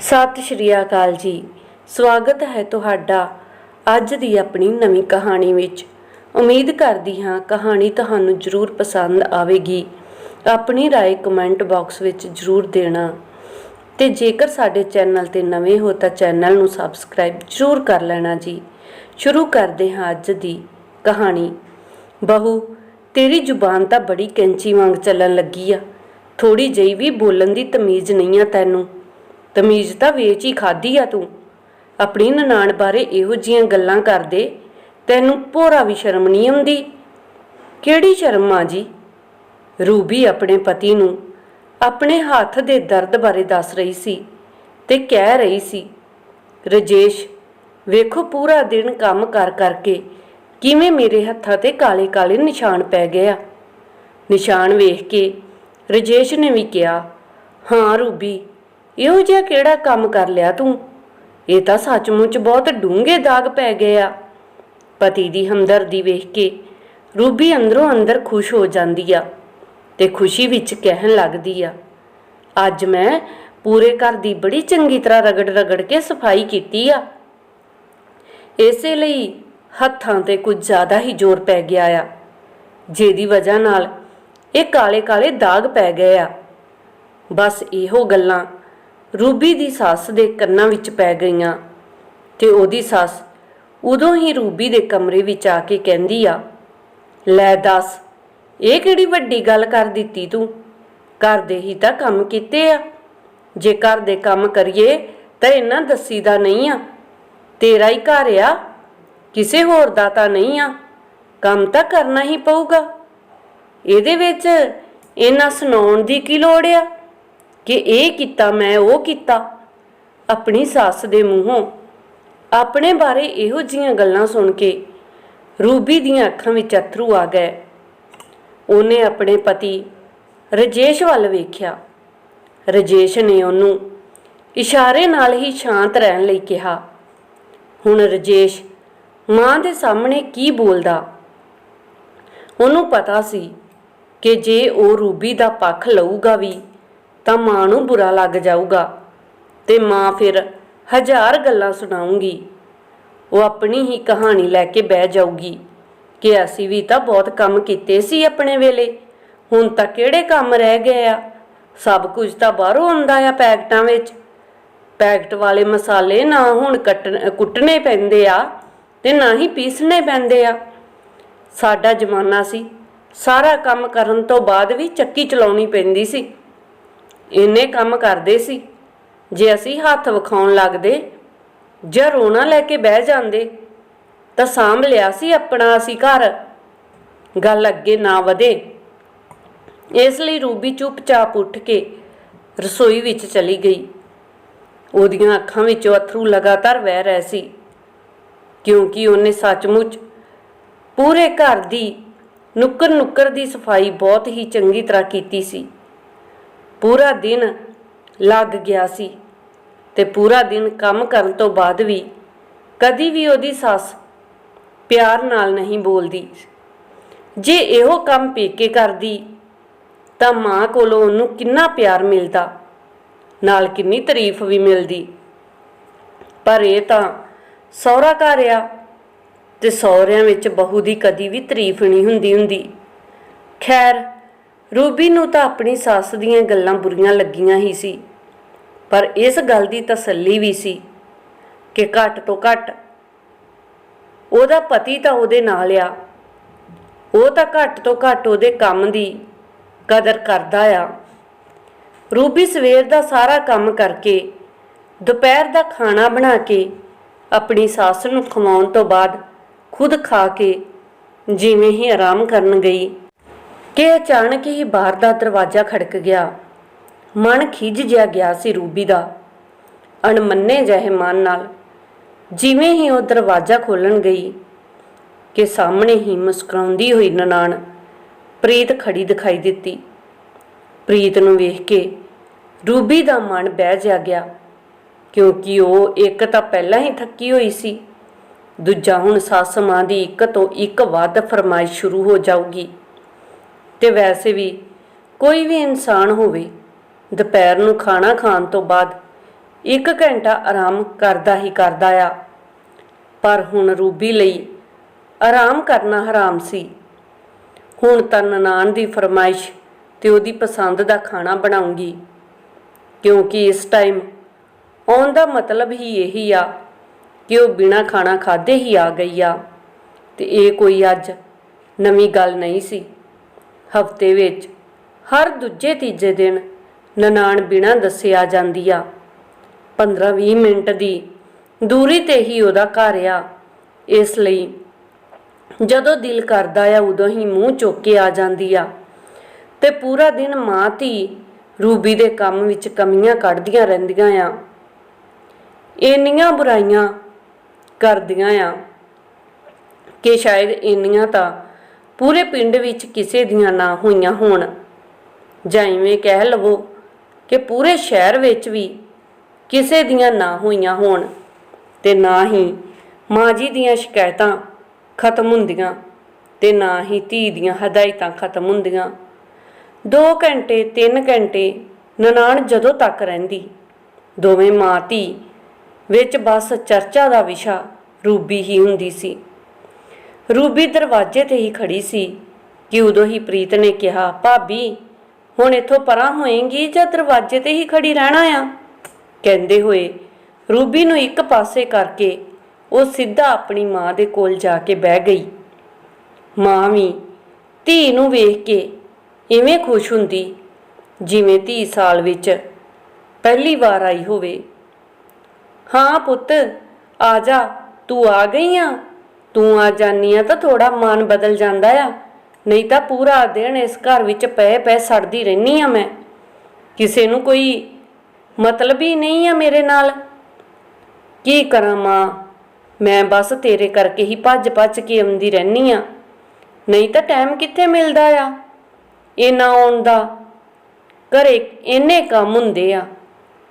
ਸਤਿ ਸ਼੍ਰੀ ਅਕਾਲ ਜੀ ਸਵਾਗਤ ਹੈ ਤੁਹਾਡਾ ਅੱਜ ਦੀ ਆਪਣੀ ਨਵੀਂ ਕਹਾਣੀ ਵਿੱਚ ਉਮੀਦ ਕਰਦੀ ਹਾਂ ਕਹਾਣੀ ਤੁਹਾਨੂੰ ਜ਼ਰੂਰ ਪਸੰਦ ਆਵੇਗੀ ਆਪਣੀ رائے ਕਮੈਂਟ ਬਾਕਸ ਵਿੱਚ ਜ਼ਰੂਰ ਦੇਣਾ ਤੇ ਜੇਕਰ ਸਾਡੇ ਚੈਨਲ ਤੇ ਨਵੇਂ ਹੋ ਤਾਂ ਚੈਨਲ ਨੂੰ ਸਬਸਕ੍ਰਾਈਬ ਜ਼ਰੂਰ ਕਰ ਲੈਣਾ ਜੀ ਸ਼ੁਰੂ ਕਰਦੇ ਹਾਂ ਅੱਜ ਦੀ ਕਹਾਣੀ ਬਹੂ ਤੇਰੀ ਜ਼ੁਬਾਨ ਤਾਂ ਬੜੀ ਕੈਂਚੀ ਵਾਂਗ ਚੱਲਣ ਲੱਗੀ ਆ ਥੋੜੀ ਜਿਹੀ ਵੀ ਬੋਲਣ ਦੀ ਤਮੀਜ਼ ਨਹੀਂ ਆ ਤੈਨੂੰ ਤਮੀਜ਼ ਤਾਂ ਵੇਚ ਹੀ ਖਾਦੀ ਆ ਤੂੰ। ਆਪਣੀ ਨਨਾਣ ਬਾਰੇ ਇਹੋ ਜੀਆਂ ਗੱਲਾਂ ਕਰਦੇ, ਤੈਨੂੰ ਭੋਰਾ ਵੀ ਸ਼ਰਮ ਨਹੀਂ ਆਉਂਦੀ? ਕਿਹੜੀ ਸ਼ਰਮ ਆ ਜੀ? ਰੂਬੀ ਆਪਣੇ ਪਤੀ ਨੂੰ ਆਪਣੇ ਹੱਥ ਦੇ ਦਰਦ ਬਾਰੇ ਦੱਸ ਰਹੀ ਸੀ ਤੇ ਕਹਿ ਰਹੀ ਸੀ, ਰਜੇਸ਼, ਵੇਖੋ ਪੂਰਾ ਦਿਨ ਕੰਮ ਕਰ ਕਰਕੇ ਕਿਵੇਂ ਮੇਰੇ ਹੱਥਾਂ ਤੇ ਕਾਲੇ ਕਾਲੇ ਨਿਸ਼ਾਨ ਪੈ ਗਏ ਆ। ਨਿਸ਼ਾਨ ਵੇਖ ਕੇ ਰਜੇਸ਼ ਨੇ ਵੀ ਕਿਹਾ, ਹਾਂ ਰੂਬੀ ਇਹੋ ਜਿਹਾ ਕਿਹੜਾ ਕੰਮ ਕਰ ਲਿਆ ਤੂੰ? ਇਹ ਤਾਂ ਸੱਚਮੁੱਚ ਬਹੁਤ ਡੂੰਘੇ ਦਾਗ ਪੈ ਗਏ ਆ। ਪਤੀ ਦੀ ਹਮਦਰਦੀ ਵੇਖ ਕੇ ਰੂਬੀ ਅੰਦਰੋਂ ਅੰਦਰ ਖੁਸ਼ ਹੋ ਜਾਂਦੀ ਆ ਤੇ ਖੁਸ਼ੀ ਵਿੱਚ ਕਹਿਣ ਲੱਗਦੀ ਆ, ਅੱਜ ਮੈਂ ਪੂਰੇ ਘਰ ਦੀ ਬੜੀ ਚੰਗੀ ਤਰ੍ਹਾਂ ਰਗੜ ਰਗੜ ਕੇ ਸਫ਼ਾਈ ਕੀਤੀ ਆ। ਇਸੇ ਲਈ ਹੱਥਾਂ ਤੇ ਕੁਝ ਜ਼ਿਆਦਾ ਹੀ ਜ਼ੋਰ ਪੈ ਗਿਆ ਆ, ਜਿਹਦੀ ਵਜ੍ਹਾ ਨਾਲ ਇਹ ਕਾਲੇ ਕਾਲੇ ਦਾਗ ਪੈ ਗਏ ਆ। ਬਸ ਇਹੋ ਗੱਲਾਂ ਰੂਬੀ ਦੀ ਸੱਸ ਦੇ ਕੰਨਾਂ ਵਿੱਚ ਪੈ ਗਈਆਂ ਤੇ ਉਹਦੀ ਸੱਸ ਉਦੋਂ ਹੀ ਰੂਬੀ ਦੇ ਕਮਰੇ ਵਿੱਚ ਆ ਕੇ ਕਹਿੰਦੀ ਆ, ਲੈ ਦੱਸ, ਇਹ ਕਿਹੜੀ ਵੱਡੀ ਗੱਲ ਕਰ ਦਿੱਤੀ ਤੂੰ? ਘਰ ਦੇ ਹੀ ਤਾਂ ਕੰਮ ਕੀਤੇ ਆ। ਜੇ ਘਰ ਦੇ ਕੰਮ ਕਰੀਏ ਤਾਂ ਇਹਨਾਂ ਦੱਸੀਦਾ ਨਹੀਂ ਆ। ਤੇਰਾ ਹੀ ਘਰ ਆ, ਕਿਸੇ ਹੋਰ ਦਾ ਤਾਂ ਨਹੀਂ ਆ। ਕੰਮ ਤਾਂ ਕਰਨਾ ਹੀ ਪਊਗਾ। ਇਹਦੇ ਵਿੱਚ ਇਹਨਾਂ ਸੁਣਾਉਣ ਦੀ ਕੀ ਲੋੜ ਆ? ਕਿ ਇਹ ਕੀਤਾ, ਮੈਂ ਉਹ ਕੀਤਾ। ਆਪਣੀ ਸੱਸ ਦੇ ਮੂੰਹੋਂ ਆਪਣੇ ਬਾਰੇ ਇਹੋ ਜੀਆਂ ਗੱਲਾਂ ਸੁਣ ਕੇ ਰੂਬੀ ਦੀਆਂ ਅੱਖਾਂ ਵਿੱਚ ਅਥਰੂ ਆ ਗਏ। ਉਹਨੇ ਆਪਣੇ ਪਤੀ ਰਜੇਸ਼ ਵੱਲ ਵੇਖਿਆ। ਰਜੇਸ਼ ਨੇ ਉਹਨੂੰ ਇਸ਼ਾਰੇ ਨਾਲ ਹੀ ਸ਼ਾਂਤ ਰਹਿਣ ਲਈ ਕਿਹਾ। ਹੁਣ ਰਜੇਸ਼ ਮਾਂ ਦੇ ਸਾਹਮਣੇ ਕੀ ਬੋਲਦਾ? ਉਹਨੂੰ ਪਤਾ ਸੀ ਕਿ ਜੇ ਉਹ ਰੂਬੀ ਦਾ ਪੱਖ ਲਊਗਾ ਵੀ ਤਾਂ ਮਾਂ ਨੂੰ ਬੁਰਾ ਲੱਗ ਜਾਊਗਾ ਤੇ ਮਾਂ ਫਿਰ ਹਜ਼ਾਰ ਗੱਲਾਂ ਸੁਣਾਉਂਗੀ ਉਹ ਆਪਣੀ ਹੀ ਕਹਾਣੀ ਲੈ ਕੇ ਬਹਿ ਜਾਊਗੀ ਕਿ ਅਸੀਂ ਵੀ ਤਾਂ ਬਹੁਤ ਕੰਮ ਕੀਤੇ ਸੀ ਆਪਣੇ ਵੇਲੇ। ਹੁਣ ਤਾਂ ਕਿਹੜੇ ਕੰਮ ਰਹਿ ਗਏ ਆ? ਸਭ ਕੁਝ ਤਾਂ ਬਾਹਰੋਂ ਆਉਂਦਾ ਆ ਪੈਕਟਾਂ ਵਿੱਚ। ਪੈਕਟ ਵਾਲੇ ਮਸਾਲੇ ਨਾ ਹੁਣ ਕੱਟਣ, ਕੁੱਟਣੇ ਪੈਂਦੇ ਆ ਤੇ ਨਾ ਹੀ ਪੀਸਣੇ ਪੈਂਦੇ ਆ। ਸਾਡਾ ਜ਼ਮਾਨਾ ਸੀ। ਸਾਰਾ ਕੰਮ ਕਰਨ ਤੋਂ ਬਾਅਦ ਵੀ ਚੱਕੀ ਚਲਾਉਣੀ ਪੈਂਦੀ ਸੀ। ਇੰਨੇ ਕੰਮ ਕਰਦੇ ਸੀ, ਜੇ ਅਸੀਂ ਹੱਥ ਵਿਖਾਉਣ ਲੱਗਦੇ, ਜਾਂ ਰੋਣਾ ਲੈ ਕੇ ਬਹਿ ਜਾਂਦੇ, ਤਾਂ ਸਾਂਭ ਲਿਆ ਸੀ ਆਪਣਾ ਅਸੀਂ ਘਰ। ਗੱਲ ਅੱਗੇ ਨਾ ਵਧੇ। ਇਸ ਲਈ ਰੂਬੀ ਚੁੱਪਚਾਪ ਉੱਠ ਕੇ ਰਸੋਈ ਵਿੱਚ ਚਲੀ ਗਈ। ਉਹਦੀਆਂ ਅੱਖਾਂ ਵਿੱਚੋਂ ਅਥਰੂ ਲਗਾਤਾਰ ਵਹਿ ਰਹੇ ਸੀ, ਕਿਉਂਕਿ ਉਹਨੇ ਸੱਚਮੁੱਚ ਪੂਰੇ ਘਰ ਦੀ ਨੁੱਕਰ ਨੁੱਕਰ ਦੀ ਸਫ਼ਾਈ ਬਹੁਤ ਹੀ ਚੰਗੀ ਤਰ੍ਹਾਂ ਕੀਤੀ ਸੀ। ਪੂਰਾ ਦਿਨ ਲੱਗ ਗਿਆ ਸੀ ਤੇ ਪੂਰਾ ਦਿਨ ਕੰਮ ਕਰਨ ਤੋਂ ਬਾਅਦ ਵੀ ਕਦੀ ਵੀ ਉਹਦੀ ਸੱਸ ਪਿਆਰ ਨਾਲ ਨਹੀਂ ਬੋਲਦੀ। ਜੇ ਇਹੋ ਕੰਮ ਪੇਕੇ ਕਰਦੀ, ਤਾਂ ਮਾਂ ਕੋਲੋਂ ਉਹਨੂੰ ਕਿੰਨਾ ਪਿਆਰ ਮਿਲਦਾ, ਨਾਲ ਕਿੰਨੀ ਤਾਰੀਫ ਵੀ ਮਿਲਦੀ। ਪਰ ਇਹ ਤਾਂ ਸਹੁਰਾ ਘਰ ਆ ਤੇ ਸਹੁਰਿਆਂ ਵਿੱਚ ਬਹੂ ਦੀ ਕਦੀ ਵੀ ਤਾਰੀਫ ਨਹੀਂ ਹੁੰਦੀ ਹੁੰਦੀ। ਖੈਰ ਰੂਬੀ ਨੂੰ ਤਾਂ ਆਪਣੀ ਸੱਸ ਦੀਆਂ ਗੱਲਾਂ ਬੁਰੀਆਂ ਲੱਗੀਆਂ ਹੀ ਸੀ, ਪਰ ਇਸ ਗੱਲ ਦੀ ਤਸੱਲੀ ਵੀ ਸੀ ਕਿ ਘੱਟ ਤੋਂ ਘੱਟ ਉਹਦਾ ਪਤੀ ਤਾਂ ਉਹਦੇ ਨਾਲ ਆ। ਉਹ ਤਾਂ ਘੱਟ ਤੋਂ ਘੱਟ ਉਹਦੇ ਕੰਮ ਦੀ ਕਦਰ ਕਰਦਾ ਆ। ਰੂਬੀ ਸਵੇਰ ਦਾ ਸਾਰਾ ਕੰਮ ਕਰਕੇ ਦੁਪਹਿਰ ਦਾ ਖਾਣਾ ਬਣਾ ਕੇ ਆਪਣੀ ਸੱਸ ਨੂੰ ਖਵਾਉਣ ਤੋਂ ਬਾਅਦ ਖੁਦ ਖਾ ਕੇ ਜਿਵੇਂ ਹੀ ਆਰਾਮ ਕਰਨ ਗਈ। ਕਿ ਅਚਾਨਕ ਹੀ ਬਾਹਰ ਦਾ ਦਰਵਾਜ਼ਾ ਖੜਕ ਗਿਆ। ਮਨ ਖਿੱਜ ਜਿਹਾ ਗਿਆ ਸੀ ਰੂਬੀ ਦਾ। ਅਣਮੰਨੇ ਜਿਹੇ ਮਨ ਨਾਲ ਜਿਵੇਂ ਹੀ ਉਹ ਦਰਵਾਜ਼ਾ ਖੋਲਣ ਗਈ ਕਿ ਸਾਹਮਣੇ ਹੀ ਮੁਸਕਰਾਉਂਦੀ ਹੋਈ ਨਨਾਣ ਪ੍ਰੀਤ ਖੜੀ ਦਿਖਾਈ ਦਿੱਤੀ। ਪ੍ਰੀਤ ਨੂੰ ਵੇਖ ਕੇ ਰੂਬੀ ਦਾ ਮਨ ਬਹਿ ਜਾ ਗਿਆ, ਕਿਉਂਕਿ ਉਹ ਇੱਕ ਤਾਂ ਪਹਿਲਾਂ ਹੀ ਥੱਕੀ ਹੋਈ ਸੀ, ਦੂਜਾ ਹੁਣ ਸੱਸ ਮਾਂ ਦੀ ਇੱਕ ਤੋਂ ਇੱਕ ਵੱਧ ਫਰਮਾਇਸ਼ ਸ਼ੁਰੂ ਹੋ ਜਾਊਗੀ। ਤੇ ਵੈਸੇ ਵੀ ਕੋਈ ਵੀ ਇਨਸਾਨ ਹੋਵੇ, ਦੁਪਹਿਰ ਨੂੰ ਖਾਣਾ ਖਾਣ ਤੋਂ ਬਾਅਦ ਇੱਕ ਘੰਟਾ ਆਰਾਮ ਕਰਦਾ ਹੀ ਕਰਦਾ ਆ। ਪਰ ਹੁਣ ਰੂਬੀ ਲਈ ਆਰਾਮ ਕਰਨਾ ਹਰਾਮ ਸੀ। ਹੁਣ ਤਾਂ ਨਨਾਣ ਦੀ ਫਰਮਾਇਸ਼ ਤੇ ਉਹਦੀ ਪਸੰਦ ਦਾ ਖਾਣਾ ਬਣਾਉਂਗੀ। ਕਿਉਂਕਿ ਇਸ ਟਾਈਮ ਆਉਣ ਦਾ ਮਤਲਬ ਹੀ ਇਹੀ ਆ ਕਿ ਉਹ ਬਿਨਾ ਖਾਣਾ ਖਾਦੇ ਹੀ ਆ ਗਈ ਆ। ਤੇ ਇਹ ਕੋਈ ਅੱਜ ਨਵੀਂ ਗੱਲ ਨਹੀਂ ਸੀ। ਹਫ਼ਤੇ ਵਿੱਚ ਹਰ ਦੂਜੇ ਤੀਜੇ ਦਿਨ ਨਨਾਣ ਬਿਨਾਂ ਦੱਸੇ ਆ ਜਾਂਦੀ ਆ। 15-20 ਮਿੰਟ ਦੀ ਦੂਰੀ ਤੇ ਹੀ ਉਹਦਾ ਘਰ ਆ। ਇਸ ਲਈ ਜਦੋਂ ਦਿਲ ਕਰਦਾ ਆ, ਉਦੋਂ ਹੀ ਮੂੰਹ ਚੁੱਕ ਕੇ ਆ ਜਾਂਦੀ ਆ। ਤੇ ਪੂਰਾ ਦਿਨ ਮਾਂ ਧੀ ਰੂਬੀ ਦੇ ਕੰਮ ਵਿੱਚ ਕਮੀਆਂ ਕੱਢਦੀਆਂ ਰਹਿੰਦੀਆਂ ਆ। ਇੰਨੀਆਂ ਬੁਰਾਈਆਂ ਕਰਦੀਆਂ ਆ ਕਿ ਸ਼ਾਇਦ ਇੰਨੀਆਂ ਤਾਂ ਪੂਰੇ ਪਿੰਡ ਵਿੱਚ ਕਿਸੇ ਦੀਆਂ ਨਾ ਹੋਈਆਂ ਹੋਣ। ਜਾਂ ਇਵੇਂ ਕਹਿ ਲਵੋ ਕਿ ਪੂਰੇ ਸ਼ਹਿਰ ਵਿੱਚ ਵੀ ਕਿਸੇ ਦੀਆਂ ਨਾ ਹੋਈਆਂ ਹੋਣ ਤੇ ਨਾ ਹੀ ਮਾਂ ਜੀ ਦੀਆਂ ਸ਼ਿਕਾਇਤਾਂ ਖਤਮ ਹੁੰਦੀਆਂ ਤੇ ਨਾ ਹੀ ਧੀ ਦੀਆਂ ਹਦਾਇਤਾਂ ਖਤਮ ਹੁੰਦੀਆਂ। 2 ਘੰਟੇ 3 ਘੰਟੇ ਨਨਾਣ ਜਦੋਂ ਤੱਕ ਰਹਿੰਦੀ, ਦੋਵੇਂ ਮਾਂ ਧੀ ਵਿੱਚ ਬਸ ਚਰਚਾ ਦਾ ਵਿਸ਼ਾ ਰੂਬੀ ਹੀ ਹੁੰਦੀ ਸੀ। ਰੂਬੀ ਦਰਵਾਜ਼ੇ ਤੇ ਹੀ ਖੜੀ ਸੀ। ਕਿ ਉਦੋਂ ਹੀ ਪ੍ਰੀਤ ਨੇ ਕਿਹਾ, ਭਾਬੀ, ਹੁਣ ਇੱਥੋਂ ਪਰਾਂ ਹੋਏਗੀ ਜਾਂ ਦਰਵਾਜ਼ੇ ਤੇ ਹੀ ਖੜੀ ਰਹਿਣਾ ਆ? ਕਹਿੰਦੇ ਹੋਏ ਰੂਬੀ ਨੂੰ ਇੱਕ ਪਾਸੇ ਕਰਕੇ ਉਹ ਸਿੱਧਾ ਆਪਣੀ ਮਾਂ ਦੇ ਕੋਲ ਜਾ ਕੇ ਬਹਿ ਗਈ। ਮਾਂ ਵੀ ਧੀ ਨੂੰ ਵੇਖ ਕੇ ਇਵੇਂ ਖੁਸ਼ ਹੁੰਦੀ, ਜਿਵੇਂ ਧੀ ਸਾਲ ਵਿੱਚ ਪਹਿਲੀ ਵਾਰ ਆਈ ਹੋਵੇ। ਹਾਂ ਪੁੱਤ, ਆ ਜਾ, ਤੂੰ ਆ ਗਈ ਆ? ਤੂੰ ਆ ਜਾਨੀ ਆ ਤਾਂ ਥੋੜਾ ਮਨ ਬਦਲ ਜਾਂਦਾ ਆ। ਨਹੀਂ ਤਾਂ ਪੂਰਾ ਦਿਨ ਇਸ ਘਰ ਵਿੱਚ ਪਏ ਪਏ ਸੜਦੀ ਰਹਿਨੀ ਆ ਮੈਂ। ਕਿਸੇ ਨੂੰ ਕੋਈ ਮਤਲਬ ਹੀ ਨਹੀਂ ਆ ਮੇਰੇ ਨਾਲ। ਕੀ ਕਰਾਂ ਮਾਂ? ਮੈਂ ਬਸ ਤੇਰੇ ਕਰਕੇ ਹੀ ਭੱਜ ਭੱਜ ਕੇ ਆਉਂਦੀ ਰਹਿਨੀ ਆ। ਨਹੀਂ ਤਾਂ ਟਾਈਮ ਕਿੱਥੇ ਮਿਲਦਾ ਆ? ਇਹਨਾਂ ਆਉਣ ਦਾ। ਘਰੇ ਇੰਨੇ ਕੰਮ ਹੁੰਦੇ ਆ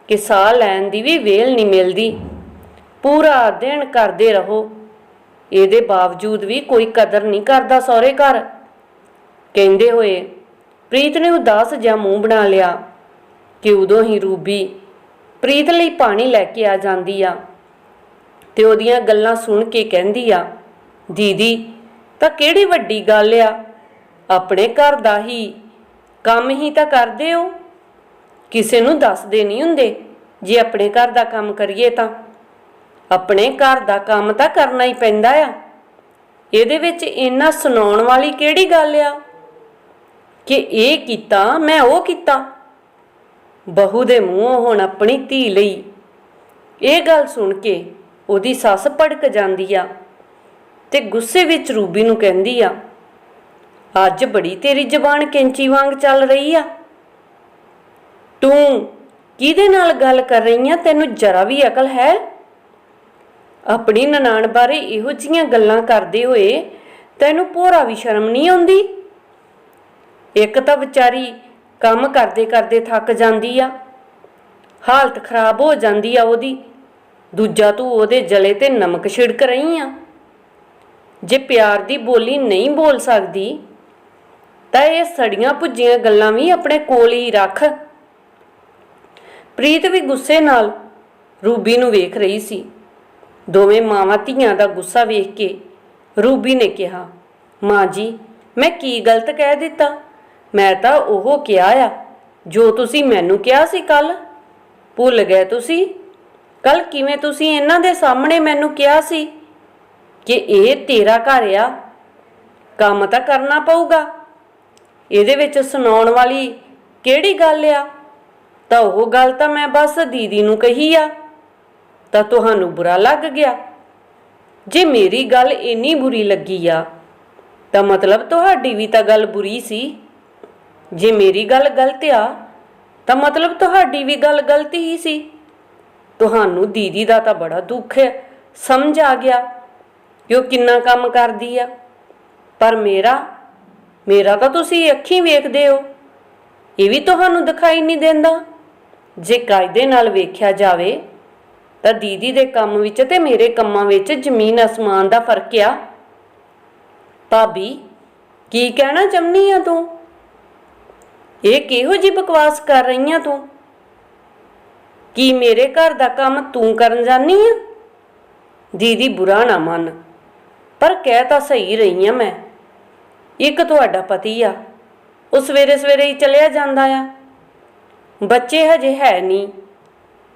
ਕਿ ਸਾਹ ਲੈਣ ਦੀ ਵੀ ਵੇਲ ਨਹੀਂ ਮਿਲਦੀ। ਪੂਰਾ ਦਿਨ ਕਰਦੇ ਰਹੋ। ਇਹਦੇ ਬਾਵਜੂਦ ਵੀ ਕੋਈ ਕਦਰ ਨਹੀਂ ਕਰਦਾ ਸਹੁਰੇ ਘਰ। ਕਹਿੰਦੇ ਹੋਏ, ਪ੍ਰੀਤ ਨੇ ਉਦਾਸ ਜਿਹਾ ਮੂੰਹ ਬਣਾ ਲਿਆ ਕਿ ਉਦੋਂ ਹੀ ਰੂਬੀ ਪ੍ਰੀਤ ਲਈ ਪਾਣੀ ਲੈ ਕੇ ਆ ਜਾਂਦੀ ਆ ਤੇ ਉਹਦੀਆਂ ਗੱਲਾਂ ਸੁਣ ਕੇ ਕਹਿੰਦੀ ਆ, ਦੀਦੀ, ਤਾਂ ਕਿਹੜੀ ਵੱਡੀ ਗੱਲ ਆ? ਆਪਣੇ ਘਰ ਦਾ ਹੀ ਕੰਮ ਹੀ ਤਾਂ ਕਰਦੇ ਹੋ। ਕਿਸੇ ਨੂੰ ਦੱਸਦੇ ਨਹੀਂ ਹੁੰਦੇ ਜੇ ਆਪਣੇ ਘਰ ਦਾ ਕੰਮ ਕਰੀਏ ਤਾਂ। ਆਪਣੇ ਘਰ ਦਾ ਕੰਮ ਤਾਂ ਕਰਨਾ ਹੀ ਪੈਂਦਾ ਆ। ਇਹਦੇ ਵਿੱਚ ਇੰਨਾ ਸੁਣਾਉਣ ਵਾਲੀ ਕਿਹੜੀ ਗੱਲ ਆ? ਕਿ ਇਹ ਕੀਤਾ, ਮੈਂ ਉਹ ਕੀਤਾ। ਬਹੂ ਦੇ ਮੂੰਹੋਂ ਹੁਣ ਆਪਣੀ ਧੀ ਲਈ। ਇਹ ਗੱਲ ਸੁਣ ਕੇ ਉਹਦੀ ਸੱਸ ਭੜਕ ਜਾਂਦੀ ਆ ਤੇ ਗੁੱਸੇ ਵਿੱਚ ਰੂਬੀ ਨੂੰ ਕਹਿੰਦੀ ਆ, ਅੱਜ ਬੜੀ ਤੇਰੀ ਜ਼ਬਾਨ ਕੈਂਚੀ ਵਾਂਗ ਚੱਲ ਰਹੀ ਆ। ਤੂੰ ਕਿਹਦੇ ਨਾਲ ਗੱਲ ਕਰ ਰਹੀ ਆ? ਤੈਨੂੰ ਜਰਾ ਵੀ ਅਕਲ ਹੈ? ਆਪਣੀ ਨਨਾਣ ਬਾਰੇ ਇਹੋ ਜੀਆਂ ਗੱਲਾਂ ਕਰਦੇ ਹੋਏ ਤੈਨੂੰ ਭੋਰਾ ਵੀ ਸ਼ਰਮ ਨਹੀਂ ਆਉਂਦੀ? ਇੱਕ ਤਾਂ ਵਿਚਾਰੀ ਕੰਮ ਕਰਦੇ ਕਰਦੇ ਥੱਕ ਜਾਂਦੀ ਆ, ਹਾਲਤ ਖਰਾਬ ਹੋ ਜਾਂਦੀ ਆ ਉਹਦੀ, ਦੂਜਾ ਤੂੰ ਉਹਦੇ ਜਲੇ ਤੇ ਨਮਕ ਛਿੜਕ ਰਹੀ ਆ। ਜੇ ਪਿਆਰ ਦੀ ਬੋਲੀ ਨਹੀਂ ਬੋਲ ਸਕਦੀ, ਤਾਂ ਇਹ ਸੜੀਆਂ ਭੁੱਜੀਆਂ ਗੱਲਾਂ ਵੀ ਆਪਣੇ ਕੋਲ ਹੀ ਰੱਖ। ਪ੍ਰੀਤ ਵੀ ਗੁੱਸੇ ਨਾਲ ਰੂਬੀ ਨੂੰ ਵੇਖ ਰਹੀ ਸੀ। ਦੋਵੇਂ ਮਾਵਾਂ ਧੀਆਂ ਦਾ ਗੁੱਸਾ ਵੇਖ ਕੇ ਰੂਬੀ ਨੇ ਕਿਹਾ, ਮਾਂ ਜੀ, ਮੈਂ ਕੀ ਗਲਤ ਕਹਿ ਦਿੱਤਾ? ਮੈਂ ਤਾਂ ਉਹ ਕਿਹਾ ਆ, ਜੋ ਤੁਸੀਂ ਮੈਨੂੰ ਕਿਹਾ ਸੀ ਕੱਲ। ਭੁੱਲ ਗਏ ਤੁਸੀਂ? ਕੱਲ ਕਿਵੇਂ ਤੁਸੀਂ ਇਹਨਾਂ ਦੇ ਸਾਹਮਣੇ ਮੈਨੂੰ ਕਿਹਾ ਸੀ ਕਿ ਇਹ ਤੇਰਾ ਘਰ ਆ? ਕੰਮ ਤਾਂ ਕਰਨਾ ਪਊਗਾ। ਇਹਦੇ ਵਿੱਚ ਸੁਣਾਉਣ ਵਾਲੀ ਕਿਹੜੀ ਗੱਲ ਆ? ਤਾਂ ਉਹ ਗੱਲ ਤਾਂ ਮੈਂ ਬਸ ਦੀਦੀ ਨੂੰ ਕਹੀ ਆ। ਤਾਂ ਤੁਹਾਨੂੰ ਬੁਰਾ ਲੱਗ ਗਿਆ। ਜੇ ਮੇਰੀ ਗੱਲ ਇੰਨੀ ਬੁਰੀ ਲੱਗੀ ਆ, ਤਾਂ ਮਤਲਬ ਤੁਹਾਡੀ ਵੀ ਤਾਂ ਗੱਲ ਬੁਰੀ ਸੀ। ਜੇ ਮੇਰੀ ਗੱਲ ਗਲਤ ਆ, ਤਾਂ ਮਤਲਬ ਤੁਹਾਡੀ ਵੀ ਗੱਲ ਗਲਤ ਹੀ ਸੀ। ਤੁਹਾਨੂੰ ਦੀਦੀ ਦਾ ਤਾਂ ਬੜਾ ਦੁੱਖ ਹੈ, ਸਮਝ ਆ ਗਿਆ ਕਿ ਉਹ ਕਿੰਨਾ ਕੰਮ ਕਰਦੀ ਆ। ਪਰ ਮੇਰਾ ਮੇਰਾ ਤਾਂ ਤੁਸੀਂ ਅੱਖੀਂ ਵੇਖਦੇ ਹੋ, ਇਹ ਵੀ ਤੁਹਾਨੂੰ ਦਿਖਾਈ ਨਹੀਂ ਦਿੰਦਾ। ਜੇ ਕਾਇਦੇ ਨਾਲ ਵੇਖਿਆ ਜਾਵੇ ਤਾਂ ਦੀਦੀ ਦੇ ਕੰਮ ਵਿੱਚ ਤੇ ਮੇਰੇ ਕੰਮਾਂ ਵਿੱਚ ਜ਼ਮੀਨ ਅਸਮਾਨ ਦਾ ਫ਼ਰਕ ਆ। ਭਾਬੀ, ਕੀ ਕਹਿਣਾ ਚਾਹੁੰਦੀ ਆ ਤੂੰ? ਇਹ ਕਿਹੋ ਜੀ ਬਕਵਾਸ ਕਰ ਰਹੀ ਆ ਤੂੰ? ਕੀ ਮੇਰੇ ਘਰ ਦਾ ਕੰਮ ਤੂੰ ਕਰਨ ਜਾਨੀ ਆ? ਦੀਦੀ ਬੁਰਾ ਨਾ ਮੰਨ, ਪਰ ਕਹਿ ਤਾਂ ਸਹੀ ਰਹੀ ਆ ਮੈਂ। ਇੱਕ ਤੁਹਾਡਾ ਪਤੀ ਆ, ਉਹ ਸਵੇਰੇ ਸਵੇਰੇ ਹੀ ਚਲਿਆ ਜਾਂਦਾ ਆ। ਬੱਚੇ ਹਜੇ ਹੈ ਨਹੀਂ।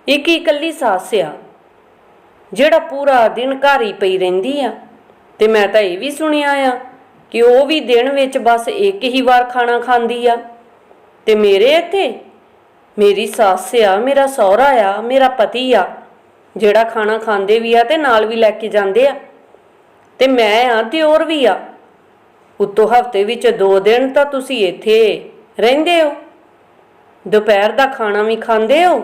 ਇੱਕ ਹੀ ਇਕੱਲੀ ਸੱਸ ਆ, ਜਿਹੜਾ ਪੂਰਾ ਦਿਨ ਘਰ ਹੀ ਪਈ ਰਹਿੰਦੀ ਆ। ਤੇ ਮੈਂ ਤਾਂ ਇਹ ਵੀ ਸੁਣਿਆ ਆ ਕਿ ਉਹ ਵੀ ਦਿਨ ਵਿੱਚ ਬਸ ਇੱਕ ਹੀ ਵਾਰ ਖਾਣਾ ਖਾਂਦੀ ਆ। ਤੇ ਮੇਰੇ ਇੱਥੇ ਮੇਰੀ ਸੱਸ ਆ, ਮੇਰਾ ਸਹੁਰਾ ਆ, ਮੇਰਾ ਪਤੀ ਆ, ਜਿਹੜਾ ਖਾਣਾ ਖਾਂਦੇ ਵੀ ਆ ਤੇ ਨਾਲ ਵੀ ਲੈ ਕੇ ਜਾਂਦੇ ਆ। ਤੇ ਮੈਂ ਆ ਤੇ ਹੋਰ ਵੀ ਆ। ਉੱਤੋਂ ਹਫ਼ਤੇ ਵਿੱਚ ਦੋ ਦਿਨ ਤਾਂ ਤੁਸੀਂ ਇੱਥੇ ਰਹਿੰਦੇ ਹੋ। ਦੁਪਹਿਰ ਦਾ ਖਾਣਾ ਵੀ ਖਾਂਦੇ ਹੋ?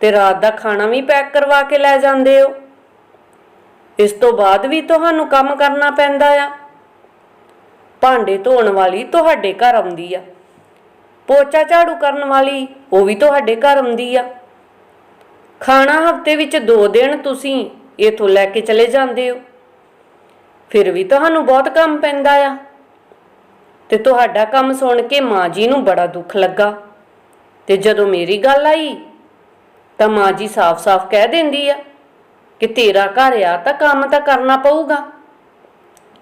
ਤੇ ਰਾਤ ਦਾ ਖਾਣਾ ਵੀ ਪੈਕ ਕਰਵਾ ਕੇ ਲੈ ਜਾਂਦੇ ਹੋ। ਇਸ ਤੋਂ ਬਾਅਦ ਵੀ ਤੁਹਾਨੂੰ ਕੰਮ ਕਰਨਾ ਪੈਂਦਾ ਆ। ਭਾਂਡੇ ਧੋਣ ਵਾਲੀ ਤੁਹਾਡੇ ਘਰ ਆਉਂਦੀ ਆ। ਪੋਚਾ ਝਾੜੂ ਕਰਨ ਵਾਲੀ ਉਹ ਵੀ ਤੁਹਾਡੇ ਘਰ ਆਉਂਦੀ ਆ। ਖਾਣਾ ਹਫ਼ਤੇ ਵਿੱਚ ਦੋ ਦਿਨ ਤੁਸੀਂ ਇਥੋਂ ਲੈ ਕੇ ਚਲੇ ਜਾਂਦੇ ਹੋ। ਫਿਰ ਵੀ ਤੁਹਾਨੂੰ ਬਹੁਤ ਕੰਮ ਪੈਂਦਾ ਆ। ਤੇ ਤੁਹਾਡਾ ਕੰਮ ਸੁਣ ਕੇ ਮਾਂ ਜੀ ਨੂੰ ਬੜਾ ਦੁੱਖ ਲੱਗਾ। ਤੇ ਜਦੋਂ ਮੇਰੀ ਗੱਲ ਆਈ ਤਾਂ ਮਾਂ ਜੀ ਸਾਫ਼-ਸਾਫ਼ ਕਹਿ ਦਿੰਦੀ ਆ ਕਿ ਤੇਰਾ ਘਰ ਆ ਤਾਂ ਕੰਮ ਤਾਂ ਕਰਨਾ ਪਊਗਾ।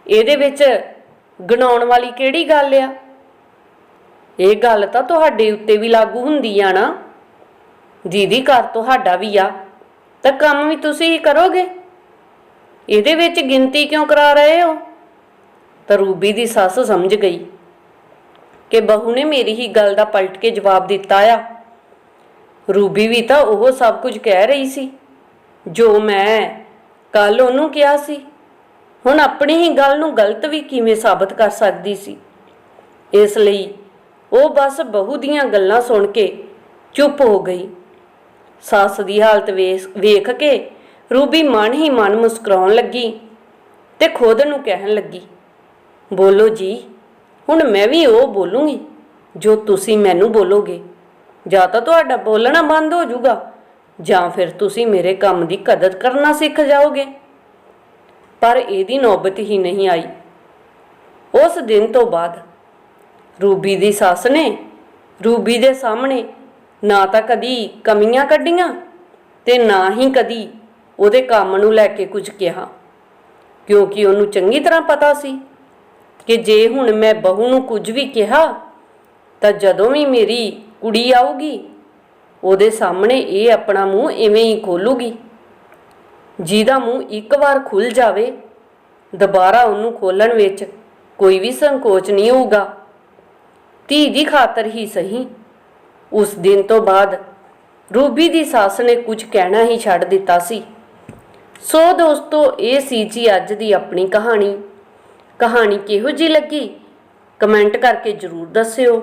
ਇਹਦੇ ਵਿੱਚ ਗਣਾਉਣ ਵਾਲੀ ਕਿਹੜੀ ਗੱਲ ਆ? ਇਹ ਗੱਲ ਤਾਂ ਤੁਹਾਡੇ ਉੱਤੇ ਵੀ ਲਾਗੂ ਹੁੰਦੀ ਆ ਨਾ। ਦੀਦੀ ਘਰ ਤੁਹਾਡਾ ਵੀ ਆ, ਤਾਂ ਕੰਮ ਵੀ ਤੁਸੀਂ ਹੀ ਕਰੋਗੇ। ਇਹਦੇ ਵਿੱਚ ਗਿਣਤੀ ਕਿਉਂ ਕਰਾ ਰਹੇ ਹੋ? ਤਾਂ ਰੂਬੀ ਦੀ ਸੱਸ ਸਮਝ ਗਈ ਕਿ ਬਹੂ ਨੇ ਮੇਰੀ ਹੀ ਗੱਲ ਦਾ ਪਲਟ ਕੇ ਜਵਾਬ ਦਿੱਤਾ ਆ। ਰੂਬੀ ਵੀ ਤਾਂ ਉਹ ਸਭ ਕੁਝ ਕਹਿ ਰਹੀ ਸੀ, ਜੋ ਮੈਂ ਕੱਲ ਉਹਨੂੰ ਕਿਹਾ ਸੀ। ਹੁਣ ਆਪਣੀ ਹੀ ਗੱਲ ਨੂੰ ਗਲਤ ਵੀ ਕਿਵੇਂ ਸਾਬਤ ਕਰ ਸਕਦੀ ਸੀ? ਇਸ ਲਈ ਉਹ ਬਸ ਬਹੂ ਦੀਆਂ ਗੱਲਾਂ ਸੁਣ ਕੇ ਚੁੱਪ ਹੋ ਗਈ। ਸੱਸ ਦੀ ਹਾਲਤ ਵੇਖ ਵੇਖ ਕੇ ਰੂਬੀ ਮਨ ਹੀ ਮਨ ਮੁਸਕਰਾਉਣ ਲੱਗੀ ਤੇ ਖੁਦ ਨੂੰ ਕਹਿਣ ਲੱਗੀ, ਬੋਲੋ ਜੀ, ਹੁਣ ਮੈਂ ਵੀ ਉਹ ਬੋਲੂੰਗੀ ਜੋ ਤੁਸੀਂ ਮੈਨੂੰ ਬੋਲੋਗੇ। ਜਾਂ ਤਾਂ ਤੁਹਾਡਾ ਬੋਲਣਾ ਬੰਦ ਹੋ ਜਾਊਗਾ, ਜਾਂ ਫਿਰ ਤੁਸੀਂ ਮੇਰੇ ਕੰਮ ਦੀ ਕਦਰ ਕਰਨਾ ਸਿੱਖ ਜਾਓਗੇ। ਪਰ ਇਹਦੀ ਨੌਬਤ ਹੀ ਨਹੀਂ ਆਈ। ਉਸ ਦਿਨ ਤੋਂ ਬਾਅਦ ਰੂਬੀ ਦੀ ਸੱਸ ਨੇ ਰੂਬੀ ਦੇ ਸਾਹਮਣੇ ਨਾ ਤਾਂ ਕਦੀ ਕਮੀਆਂ ਕੱਢੀਆਂ ਤੇ ਨਾ ਹੀ ਕਦੀ ਉਹਦੇ ਕੰਮ ਨੂੰ ਲੈ ਕੇ ਕੁਝ ਕਿਹਾ, ਕਿਉਂਕਿ ਉਹਨੂੰ ਚੰਗੀ ਤਰ੍ਹਾਂ ਪਤਾ ਸੀ ਕਿ ਜੇ ਹੁਣ ਮੈਂ ਬਹੂ ਨੂੰ ਕੁਝ ਵੀ ਕਿਹਾ, ਤਾਂ ਜਦੋਂ ਵੀ ਮੇਰੀ ਕੁੜੀ ਆਊਗੀ, ਉਹਦੇ ਸਾਹਮਣੇ ਇਹ ਆਪਣਾ ਮੂੰਹ ਇਵੇਂ ਹੀ ਖੋਲੂਗੀ। ਜਿਹਦਾ ਮੂੰਹ ਇੱਕ ਵਾਰ ਖੁੱਲ ਜਾਵੇ, ਦੁਬਾਰਾ ਉਹਨੂੰ ਖੋਲਣ ਵਿੱਚ ਕੋਈ ਵੀ ਸੰਕੋਚ ਨਹੀਂ ਹੋਊਗਾ। ਧੀ ਦੀ ਖਾਤਰ ਹੀ ਸਹੀ। ਉਸ ਦਿਨ ਤੋਂ ਬਾਅਦ ਰੂਬੀ ਦੀ ਸੱਸ ਨੇ ਕੁਝ ਕਹਿਣਾ ਹੀ ਛੱਡ ਦਿੱਤਾ ਸੀ। ਸੋ ਦੋਸਤੋ, ਇਹ ਸੀ ਜੀ ਅੱਜ ਦੀ ਆਪਣੀ ਕਹਾਣੀ। ਕਹਾਣੀ ਕਿਹੋ ਜੀ ਲੱਗੀ? ਕਮੈਂਟ ਕਰਕੇ ਜਰੂਰ ਦੱਸਿਓ।